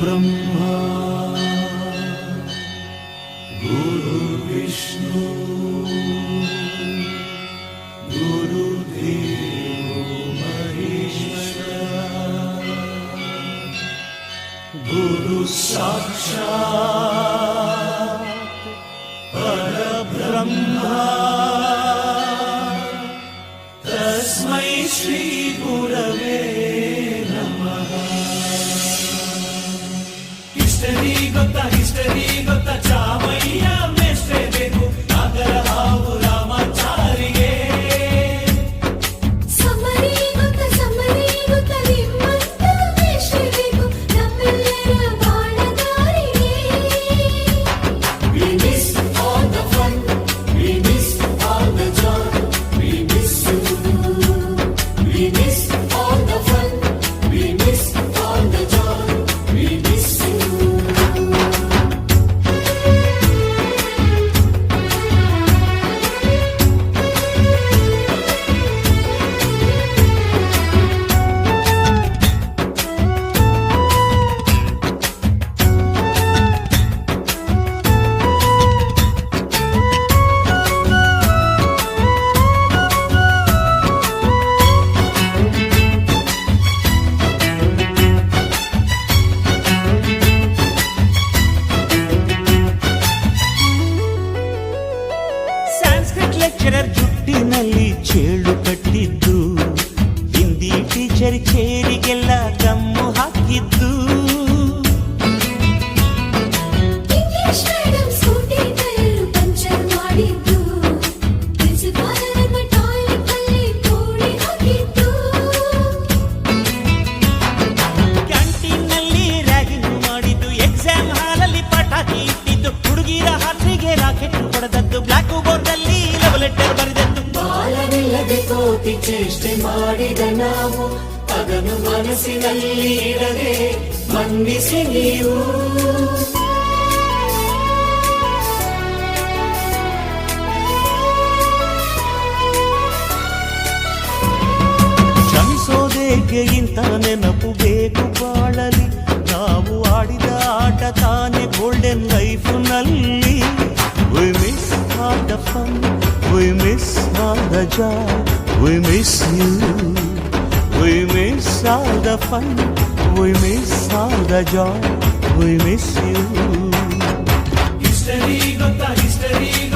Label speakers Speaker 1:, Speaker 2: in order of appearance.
Speaker 1: ब्रह्मा। गुरु कृष्ण गुरुदेष्ण गुरु साक्षा तस्मै
Speaker 2: श्री ಲೆಕ್ಚರರ್ ಜುಟ್ಟಿನಲ್ಲಿ ಚೇಳು ಕಟ್ಟಿದ್ದು ಹಿಂದಿ ಟೀಚರ್ ಚೇರಿಗೆಲ್ಲ ಗಮ್ಮು ಹಾಕಿದ್ದು
Speaker 1: ಬಾಲವಿಲ್ಲದೆ ಕೋಟಿ ಚೇಷ್ಟೆ ಮಾಡಿದ ನಾವು ಅದನ್ನು ಮನಸ್ಸಿನಲ್ಲಿ ಇಡದೆ ಮನ್ನಿಸಿ ನೀವು
Speaker 2: ಕ್ಷಮಿಸೋದೇಕೆ ಇಂಥ ನೆನಪು ಬೇಕು ಬಾಳಲಿ ನಾವು ಆಡಿದ ಆಟ ತಾನೇ golden ಲೈಫ್ನಲ್ಲಿ We miss all the fun, we miss all the joy, We miss you. We miss all the fun. We miss all the joy. We miss you.
Speaker 1: History, got the history.